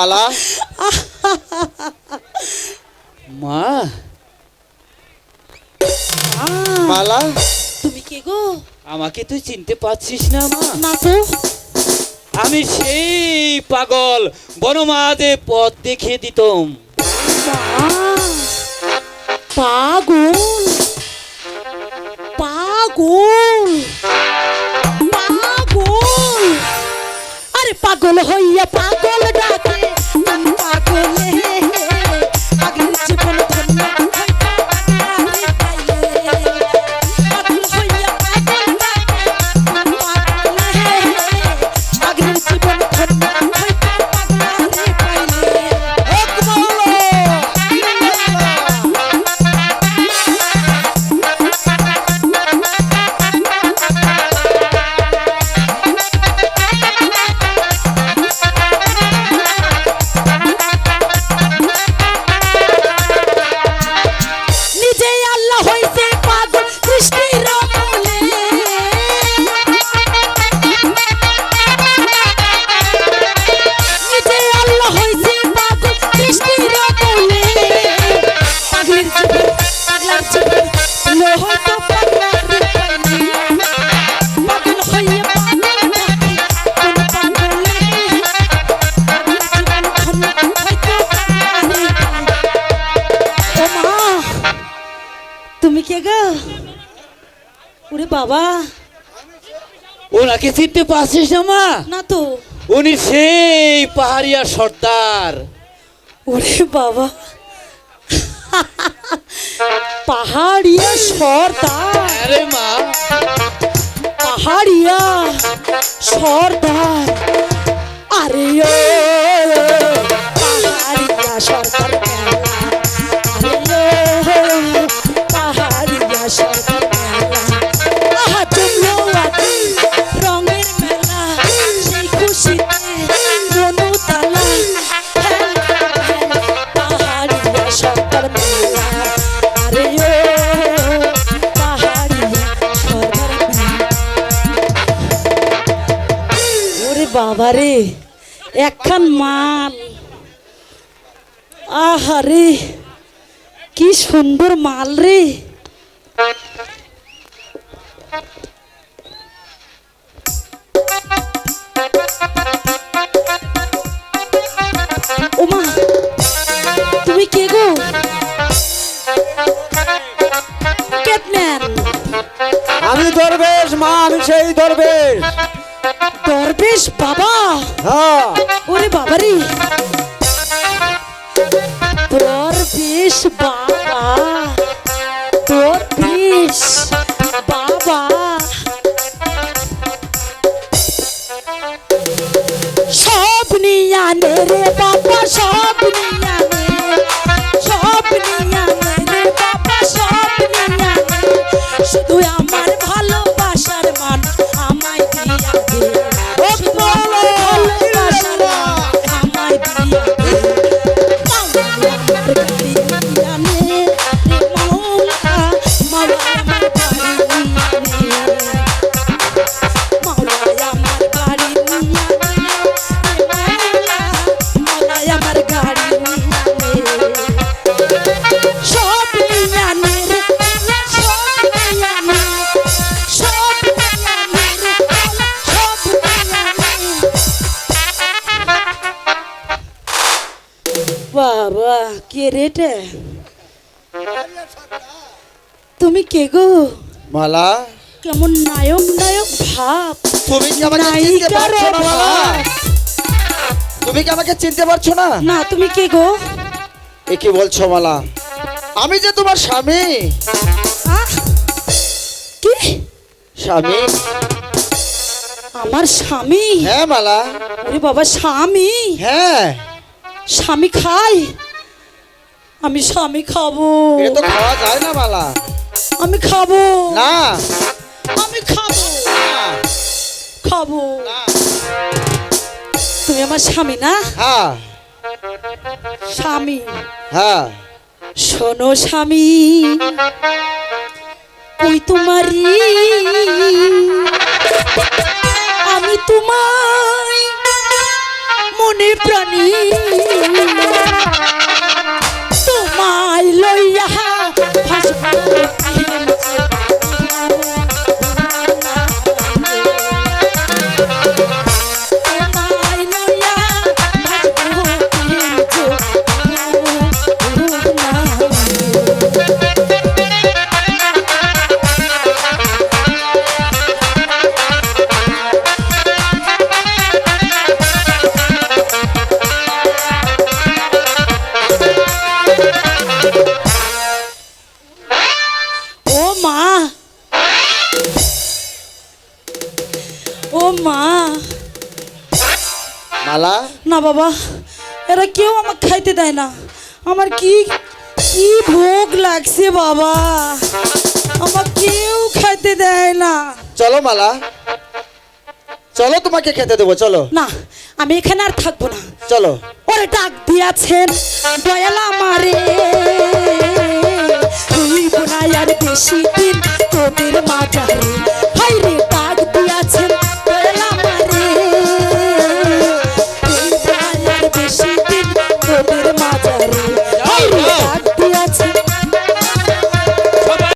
মালা মা। মালা। তুমি কে গো? আমাকে তুই চিনতে পারছিস না মা। না তো। আমি সেই পাগল বনমাদে পথ দেখিয়ে দিতম। পাগল। পাগল। পাগল। আরে পাগল হইয়া পাগল ডাকে। ওরে বাবা। ওনাকে চিনতে পারছিস না মা? না তো। উনি সেই পাহাড়িয়া সর্দার। ওরে বাবা। পাহাড়িয়া সর্দার। আরে মা। পাহাড়িয়া সর্দার। আরে বাবারে, একখান মাল। আহারে, কি সুন্দর মাল রে। তুমি কে গো? আমি দরবেশ, মা, আমি সেই দরবেশ। দরবেশ বাবা। হ্যাঁ। ওরে বাবারে। দরবেশ বাবা। দরবেশ বাবা। সব নিয়ানে রে আমার বাবা কে রেটে তুমি কে গো? মালা? কেমন নায়ক নায়ক ভাব? তুমি কি আমাকে চিনতে পারছ না মালা? তুমি কি আমাকে চিনতে পারছ না? না তুমি কে গো? এ কি বলছো মালা? আমি যে তোমার স্বামী! কি? স্বামী? আমার স্বামী? হ্যাঁ মালা। আরে বাবা স্বামী? হ্যাঁ। স্বামী খাই? আমি স্বামী খাব। এটা তো খাওয়া যায় না মালা আমি খাব। না। আমি খাব। খাব। তুমি আমার স্বামী না? হ্যাঁ। স্বামী। হ্যাঁ। শোনো স্বামী ওই তোমারি আমি তোমায় মনে প্রাণী। তোমায় লইয়া ভাসবো মালা না বাবা এরা কেউ আমাকে খাইতে দেয় না। আমার কি কি ভোগ লাগছে বাবা? আমার কেউ খাইতে দেয় না। চলো মালা। চলো তোমাকে খেতে দেবো চলো। না আমি এখানে আর থাকব না। চলো। ওরে ডাক দিয়াছেন দয়াল আমারে। রইব না আর বেশি দিন তোদের